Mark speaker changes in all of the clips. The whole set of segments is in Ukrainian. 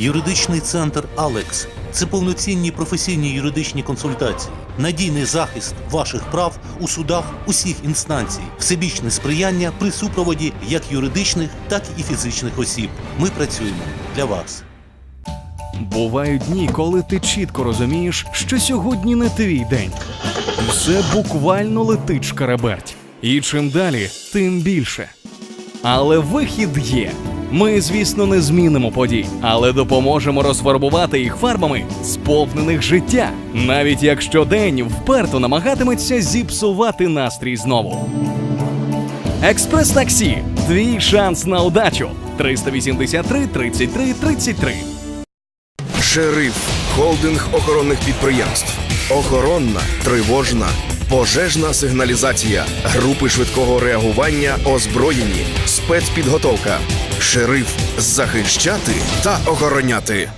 Speaker 1: Юридичний центр Алекс це повноцінні професійні юридичні консультації, надійний захист ваших прав у судах усіх інстанцій, всебічне сприяння при супроводі як юридичних, так і фізичних осіб. Ми працюємо для вас.
Speaker 2: Бувають дні, коли ти чітко розумієш, що сьогодні не твій день. Все буквально летить шкараберть. І чим далі, тим більше. Але вихід є. Ми, звісно, не змінимо подій, але допоможемо розфарбувати їх фарбами, сповнених життя, навіть якщо день вперто намагатиметься зіпсувати настрій знову. Експрес таксі. Твій шанс на удачу. 383 33 33.
Speaker 3: Шериф холдинг охоронних підприємств. Охоронна, тривожна, пожежна сигналізація, групи швидкого реагування, озброєні, спецпідготовка. Шериф захищати та охороняти.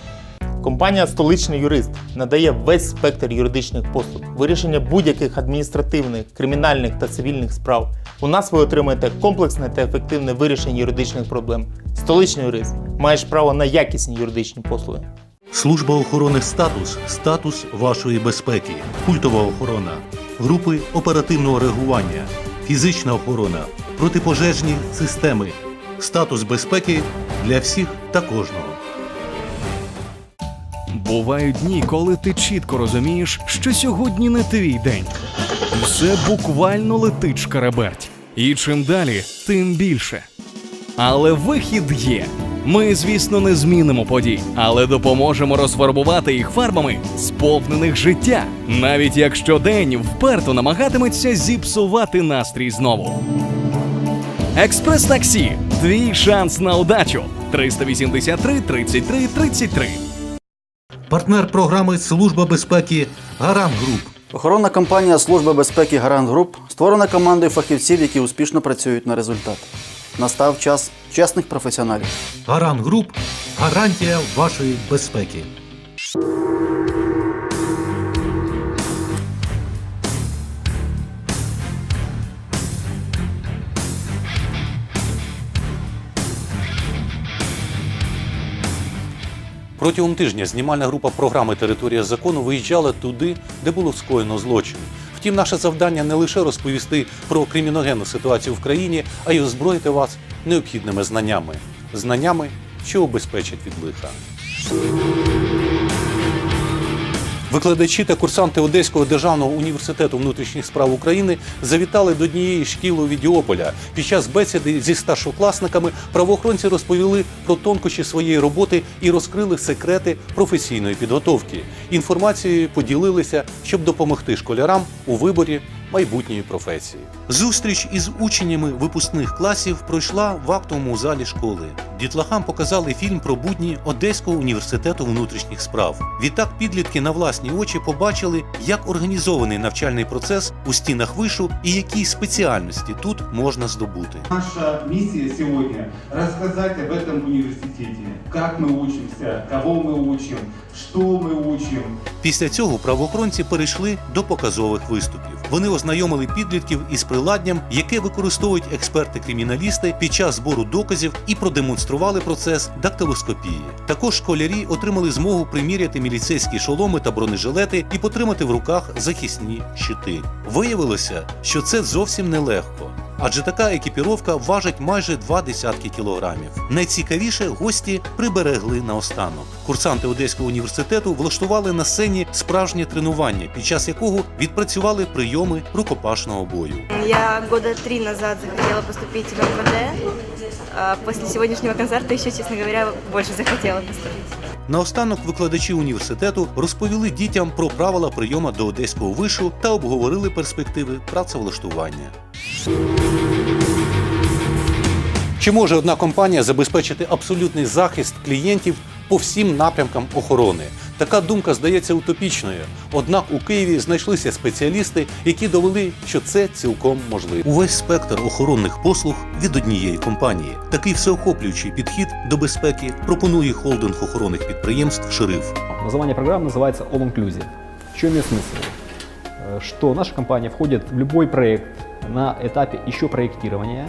Speaker 4: Компанія Столичний юрист надає весь спектр юридичних послуг, вирішення будь-яких адміністративних, кримінальних та цивільних справ. У нас ви отримаєте комплексне та ефективне вирішення юридичних проблем. Столичний юрист маєш право на якісні юридичні послуги.
Speaker 1: Служба охорони статус статус вашої безпеки, культова охорона, групи оперативного реагування, фізична охорона, протипожежні системи, статус безпеки для всіх та кожного.
Speaker 2: Бувають дні, коли ти чітко розумієш, що сьогодні не твій день. Все буквально летить шкараберть. І чим далі, тим більше. Але вихід є. Ми, звісно, не змінимо подій, але допоможемо розфарбувати їх фарбами, сповнених життя, навіть якщо день вперто намагатиметься зіпсувати настрій знову. Експрес таксі. Твій шанс на удачу. 383 33 33.
Speaker 1: Партнер програми Служба безпеки Гарант Груп.
Speaker 5: Охоронна компанія Служба безпеки Гарант Груп створена командою фахівців, які успішно працюють на результат. Настав час чесних професіоналів.
Speaker 1: Гарант Груп гарантія вашої безпеки. Протягом тижня знімальна група програми Територія закону виїжджала туди, де було скоєно злочин. Втім, наше завдання не лише розповісти про криміногенну ситуацію в країні, а й озброїти вас необхідними знаннями, знаннями, що обезпечать від лиха. Викладачі та курсанти Одеського державного університету внутрішніх справ України завітали до однієї шкіл у Відіополя. Під час бесіди зі старшокласниками правоохоронці розповіли про тонкощі своєї роботи і розкрили секрети професійної підготовки. Інформацією поділилися, щоб допомогти школярам у виборі майбутньої професії. Зустріч із учнями випускних класів пройшла в актовому залі школи Дітлахам показали фільм про будні Одеського університету внутрішніх справ. Відтак підлітки на власні очі побачили, як організований навчальний процес у стінах вишу і які спеціальності тут можна здобути.
Speaker 6: Наша миссия сегодня – рассказать об этом университете. Как мы учимся, кого мы учим, что мы учим.
Speaker 1: Після цього правоохоронці перейшли до показових виступів. Вони ознайомили підлітків із приладдям, яке використовують експерти-криміналісти під час збору доказів і продемонстрували процес дактилоскопії. Також школярі отримали змогу приміряти міліцейські шоломи та бронежилети і потримати в руках захисні щити. Виявилося, що це зовсім нелегко. Адже така екіпіровка важить майже два десятки кілограмів. Найцікавіше гості приберегли наостанок. Курсанти Одеського університету влаштували на сцені справжнє тренування, під час якого відпрацювали прийоми рукопашного бою.
Speaker 7: Я года три назад захотела поступить в МВД. А После сегодняшнего концерта еще, честно говоря, больше захотела поступить.
Speaker 1: Наостанок викладачі університету розповіли дітям про правила прийому до одеського вишу та обговорили перспективи працевлаштування. Чи може одна компанія забезпечити абсолютний захист клієнтів по всім напрямкам охорони? Така думка здається утопічною. Однак у Києві знайшлися спеціалісти, які довели, що це цілком можливо. Увесь спектр охоронних послуг від однієї компанії. Такий всеохоплюючий підхід до безпеки пропонує холдинг охоронних підприємств Шериф.
Speaker 8: Название программы называется All Inclusive. В чем ее смысл? Э, Что наша компания входит в любой проект на этапе еще проектирования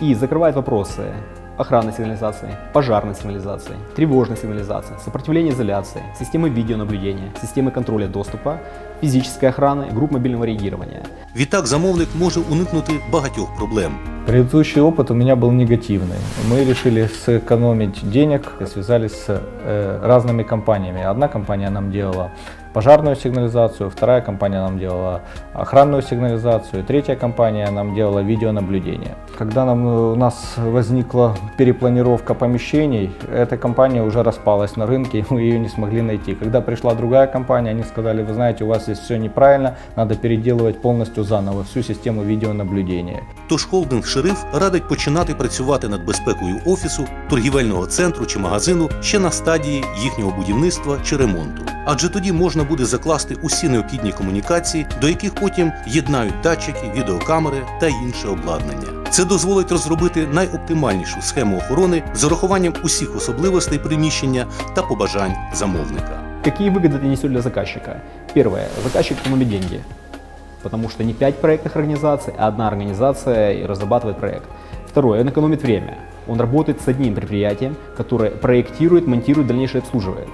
Speaker 8: и закрывает вопросы охранной сигнализации, пожарной сигнализации, тревожной сигнализации, сопротивления изоляции, системы видеонаблюдения, системы контроля доступа, физической охраны, групп мобильного реагирования.
Speaker 1: Відтак замовник може уникнути багатьох проблем.
Speaker 9: Предыдущий опыт у меня был негативный. Мы решили сэкономить денег и связались с э, разными компаниями. Одна компания нам делала пожарную сигнализацию, вторая компания нам делала охранную сигнализацию, третья компания нам делала видеонаблюдение. Когда нам, э, у нас возникла перепланировка помещений, эта компания уже распалась на рынке, и мы ее не смогли найти. Когда пришла другая компания, они сказали, вы знаете, у вас здесь все неправильно, надо переделывать полностью заново всю систему видеонаблюдения.
Speaker 1: Тож холдинг Шериф радить починати працювати над безпекою офісу, торгівельного центру чи магазину ще на стадії їхнього будівництва чи ремонту. Адже тоді можна буде закласти усі необхідні комунікації, до яких потім єднають датчики, відеокамери та інше обладнання. Це дозволить розробити найоптимальнішу схему охорони з урахуванням усіх особливостей приміщення та побажань замовника.
Speaker 8: Какие выгоды это несет для заказчика? Первое. Заказчик экономит деньги, потому что не пять проектных организаций, а одна организация и разрабатывает проект. Второе. Он экономит время. Он работает с одним предприятием, которое проектирует, монтирует, дальнейшее обслуживает.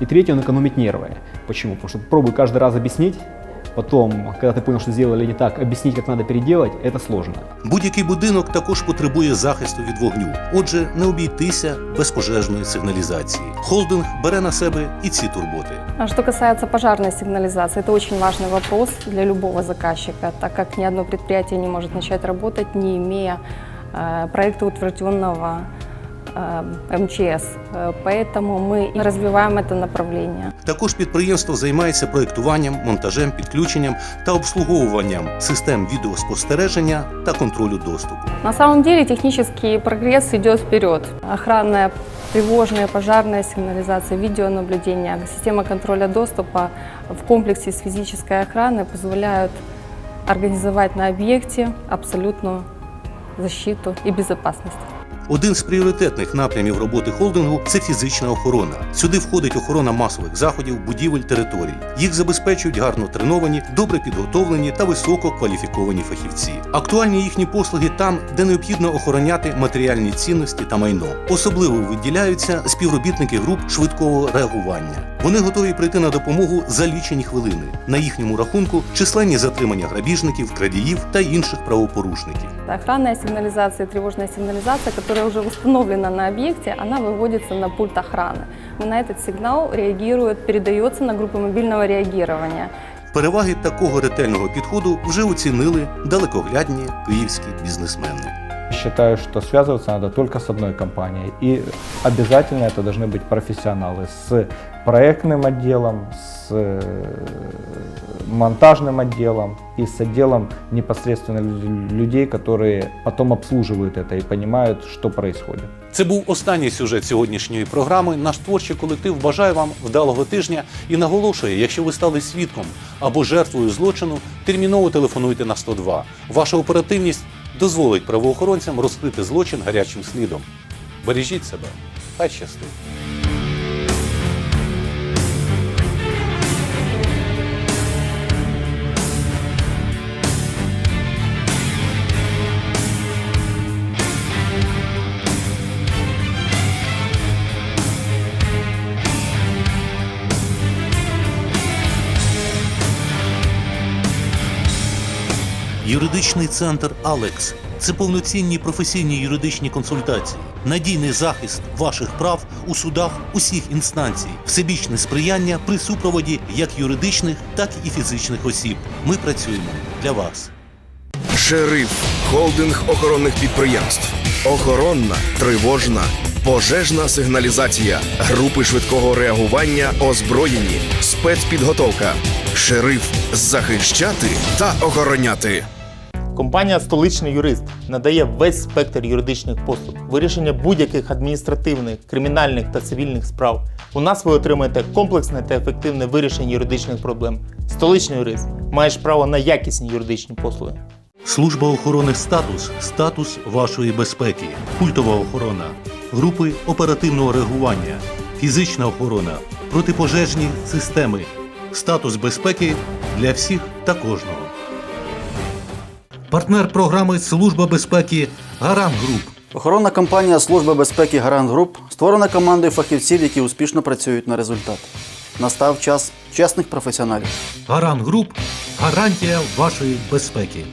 Speaker 8: И третье. Он экономит нервы. Почему? Потому что пробуй каждый раз объяснить, потом, когда ты понял, что сделали не так, объяснить, как надо переделать, это сложно.
Speaker 1: Будь-який будинок також потребує захисту від вогню, отже, не обійтися без пожежної сигналізації. Холдинг бере на себе і ці турботи.
Speaker 10: А Что касается пожарной сигнализации, это очень важный вопрос для любого заказчика, так как ни одно предприятие не может начать работать, не имея э, проекта утвержденного э, МЧС. Э, Поэтому мы и развиваем это направление.
Speaker 1: Також підприємство займається проєктуванням, монтажем, підключенням та обслуговуванням систем відеоспостереження та контролю доступу.
Speaker 10: На самом деле технический прогресс идет вперед. Охранная, тревожная, пожарная сигнализация, видеонаблюдение, система контроля доступа в комплексе с физической охраной позволяют организовать на объекте абсолютную защиту и безопасность.
Speaker 1: Один з пріоритетних напрямів роботи холдингу це фізична охорона. Сюди входить охорона масових заходів, будівель, територій. Їх забезпечують гарно треновані, добре підготовлені та високо кваліфіковані фахівці. Актуальні їхні послуги там, де необхідно охороняти матеріальні цінності та майно. Особливо виділяються співробітники груп швидкого реагування. Вони готові прийти на допомогу за лічені хвилини. На їхньому рахунку численні затримання грабіжників, крадіїв та інших правопорушників.
Speaker 10: Охранная сигнализация, тревожная сигнализация, которая уже установлена на объекте, она выводится на пульт охраны. На этот сигнал реагирует, передается на группы мобильного реагирования.
Speaker 1: Переваги такого ретельного підходу вже оцінили далекоглядні київські бізнесмени.
Speaker 9: Считаю, что связываться надо только с одной компанией. И обязательно это должны быть профессионалы с проектным отделом, с э, монтажным отделом и с отделом непосредственно лю- людей, которые потом обслуживают это и понимают, что происходит.
Speaker 1: Це був останній сюжет сьогоднішньої програми. Наш творчий колектив бажає вам вдалого тижня і наголошує, якщо ви стали свідком або жертвою злочину, терміново телефонуйте на 102. Ваша оперативність дозволить правоохоронцям розкрити злочин гарячим слідом. Бережіть себе, хай щастить. Юридичний центр Алекс це повноцінні професійні юридичні консультації, надійний захист ваших прав у судах усіх інстанцій, всебічне сприяння при супроводі як юридичних, так і фізичних осіб. Ми працюємо для вас.
Speaker 3: Шериф холдинг охоронних підприємств. Охоронна, тривожна, пожежна сигналізація, групи швидкого реагування, озброєні, спецпідготовка. Шериф захищати та охороняти.
Speaker 4: Компанія Столичний юрист надає весь спектр юридичних послуг, вирішення будь-яких адміністративних, кримінальних та цивільних справ. У нас ви отримаєте комплексне та ефективне вирішення юридичних проблем. Столичний юрист маєш право на якісні юридичні послуги.
Speaker 1: Служба охорони статус статус вашої безпеки, культова охорона, групи оперативного реагування, фізична охорона, протипожежні системи, статус безпеки для всіх та кожного. Партнер програми Служба безпеки Гарант Груп.
Speaker 5: Охоронна компанія Служби безпеки Гарант Груп створена командою фахівців, які успішно працюють на результат. Настав час чесних професіоналів.
Speaker 1: Гарант Груп гарантія вашої безпеки.